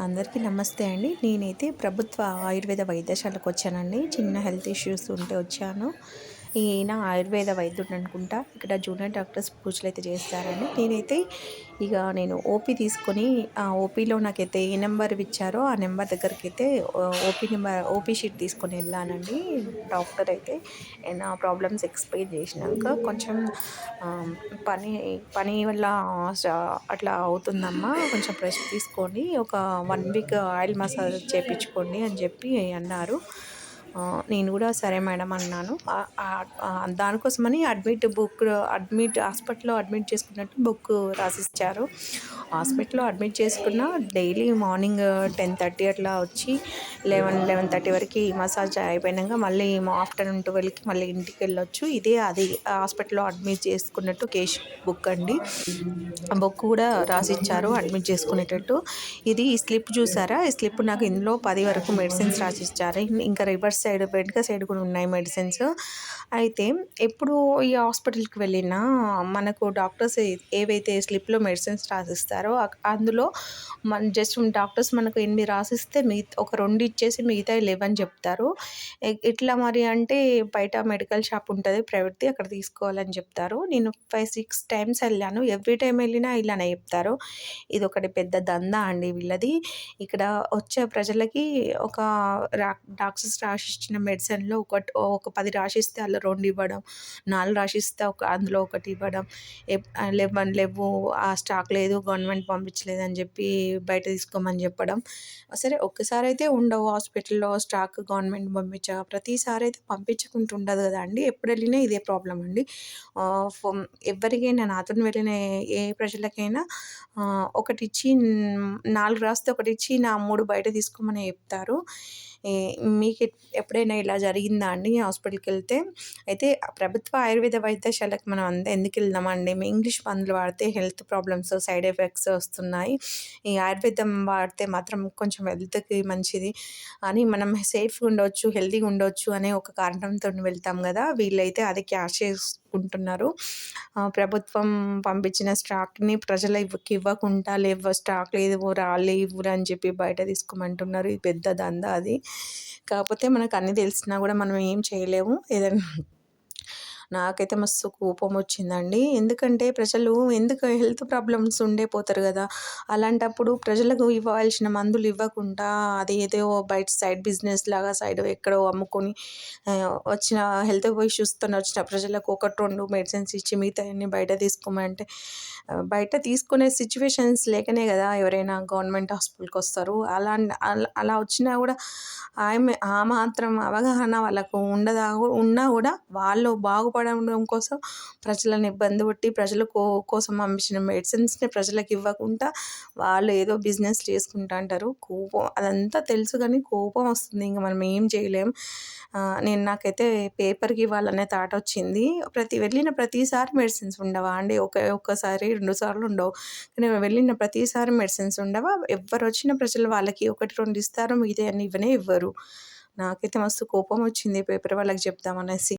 అందరికీ నమస్తే అండి. నేనైతే ప్రభుత్వ ఆయుర్వేద వైద్యశాలకు వచ్చానండి. చిన్న హెల్త్ ఇష్యూస్ ఉంటే వచ్చాను. ఈయన ఆయుర్వేద వైద్యుడు అనుకుంటా. ఇక్కడ జూనియర్ డాక్టర్స్ పూజలు అయితే చేస్తారండి నేనైతే ఇక నేను ఓపీ తీసుకొని ఆ ఓపీలో నాకైతే ఏ నెంబర్ ఇచ్చారో ఆ నెంబర్ దగ్గరికి అయితే ఓపీ నెంబర్ ఓపీ షీట్ తీసుకొని వెళ్ళానండి. డాక్టర్ అయితే నా ప్రాబ్లమ్స్ ఎక్స్ప్లెయిన్ చేసినాక కొంచెం పని పని వల్ల అట్లా అవుతుందమ్మా కొంచెం ప్రెష్ తీసుకొని ఒక వన్ వీక్ ఆయిల్ మసాజ్ చేయించుకోండి అని చెప్పి అన్నారు. నేను కూడా సరే మేడం అన్నాను. దానికోసమని అడ్మిట్ బుక్ అడ్మిట్ హాస్పిటల్లో అడ్మిట్ చేసుకున్నట్టు బుక్ రాసిచ్చారు. హాస్పిటల్లో అడ్మిట్ చేసుకున్న డైలీ మార్నింగ్ టెన్ థర్టీ అట్లా వచ్చి లెవెన్ లెవెన్ థర్టీ వరకు మసాజ్ అయిపోయినాక మళ్ళీ ఆఫ్టర్నూన్ ట్వెల్వ్కి మళ్ళీ ఇంటికి వెళ్ళొచ్చు. ఇదే అది హాస్పిటల్లో అడ్మిట్ చేసుకున్నట్టు కేష్ బుక్ అండి. బుక్ కూడా రాసిచ్చారు అడ్మిట్ చేసుకునేటట్టు. ఇది ఈ స్లిప్ చూసారా? ఈ స్లిప్ నాకు ఇందులో పది వరకు మెడిసిన్స్ రాసిచ్చారు. ఇంకా రివర్స్ సైడ్ వెనుక సైడ్ కూడా ఉన్నాయి మెడిసిన్స్. అయితే ఎప్పుడు ఈ హాస్పిటల్కి వెళ్ళినా మనకు డాక్టర్స్ ఏవైతే స్లిప్లో మెడిసిన్స్ రాసిస్తారు అందులో మన జస్ట్ డాక్టర్స్ మనకు ఎనిమిది రాసిస్తే మిగతా ఒక రెండు ఇచ్చేసి మిగతా లేవని చెప్తారు. ఇట్లా మరి అంటే బయట మెడికల్ షాప్ ఉంటుంది ప్రైవేట్ది అక్కడ తీసుకోవాలని చెప్తారు. నేను ఫైవ్ సిక్స్ టైమ్స్ వెళ్ళాను. ఎవ్రీ టైం వెళ్ళినా ఇలానే చెప్తారు. ఇది ఒకటి పెద్ద దందా అండి వీళ్ళది. ఇక్కడ వచ్చే ప్రజలకి ఒక డాక్టర్స్ రాసిచ్చిన మెడిసిన్లో ఒక ఒక పది రాసిస్తే అలా రెండు ఇవ్వడం నాలుగు రాసిస్తే ఒక అందులో ఒకటి ఇవ్వడం. లేవని లేవు ఆ స్టాక్ లేదు గవర్నమెంట్ పంపించలేదు అని చెప్పి బయట తీసుకోమని చెప్పడం. సరే ఒక్కసారి అయితే ఉండవు హాస్పిటల్లో స్టాక్ గవర్నమెంట్ పంపించా ప్రతిసారి అయితే పంపించకుండా ఉండదు కదా అండి. ఎప్పుడు వెళ్ళినా ఇదే ప్రాబ్లం అండి. ఎవరికైనా నాతో వెళ్ళిన ఏ ప్రజలకైనా ఒకటి ఇచ్చి నాలుగు రాస్తే ఒకటి ఇచ్చి నా మూడు బయట తీసుకోమని చెప్తారు. మీకు ఎప్పుడైనా ఇలా జరిగిందా అండి హాస్పిటల్కి వెళ్తే అయితే ప్రభుత్వ ఆయుర్వేద వైద్యశాలకు మనం అంతా ఎందుకు వెళ్దామండి? ఇంగ్లీష్ మందులు వాడితే హెల్త్ ప్రాబ్లమ్స్ సైడ్ ఎఫెక్ట్స్ వస్తున్నాయి. ఈ ఆయుర్వేదం వాడితే మాత్రం కొంచెం హెల్త్కి మంచిది. అని మనం సేఫ్గా ఉండవచ్చు హెల్తీగా ఉండవచ్చు అనే ఒక కారణంతో వెళ్తాం కదా! వీళ్ళైతే అది క్యాష్ చేసుకుంటున్నారు. ప్రభుత్వం పంపించిన స్టాక్ని ప్రజలకి ఇవ్వకుండా లేవు స్టాక్ లేదు రాలేవు అని చెప్పి బయట తీసుకోమంటున్నారు. ఇది పెద్ద దందా అది. కాకపోతే మనకు అన్నీ తెలిసినా కూడా మనం ఏం చేయలేము. ఏదైనా నాకైతే మస్తు కోపం వచ్చిందండి ఎందుకంటే ప్రజలు ఎందుకు హెల్త్ ప్రాబ్లమ్స్ ఉండే పోతారు కదా అలాంటప్పుడు ప్రజలకు ఇవ్వాల్సిన మందులు ఇవ్వకుండా అది ఏదో బయట సైడ్ బిజినెస్ లాగా సైడ్ ఎక్కడో అమ్ముకొని వచ్చిన హెల్త్ ఇష్యూస్తో వచ్చిన ప్రజలకు ఒకటి రెండు మెడిసిన్స్ ఇచ్చి మిగతా అన్ని బయట తీసుకోమంటే బయట తీసుకునే సిచ్యువేషన్స్ లేకనే కదా ఎవరైనా గవర్నమెంట్ హాస్పిటల్కి వస్తారు. అలా అలా వచ్చినా కూడా ఆమె ఆ మాత్రం అవగాహన వాళ్ళకు ఉండదా ఉన్నా కూడా వాళ్ళు కాపాడడం కోసం ప్రజలను ఇబ్బంది పెట్టి ప్రజల కోసం పంపించిన మెడిసిన్స్ని ప్రజలకు ఇవ్వకుండా వాళ్ళు ఏదో బిజినెస్ చేసుకుంటా అంటారు. కోపం అదంతా తెలుసు కానీ కోపం వస్తుంది. ఇంకా మనం ఏం చేయలేం. నేను నాకైతే పేపర్కి ఇవ్వాలనే థాట్ వచ్చింది. ప్రతి వెళ్ళిన ప్రతిసారి మెడిసిన్స్ ఉండవా అండి? ఒక ఒక్కసారి రెండు సార్లు ఉండవు. కానీ వెళ్ళిన ప్రతిసారి మెడిసిన్స్ ఉండవా? ఎవరు వచ్చిన ప్రజలు వాళ్ళకి ఒకటి రెండు ఇస్తారు. మిగతా అన్ని ఇవ్వనే ఇవ్వరు. నాకైతే మస్తు కోపం వచ్చింది. పేపర్ వాళ్ళకి చెప్దామనేసి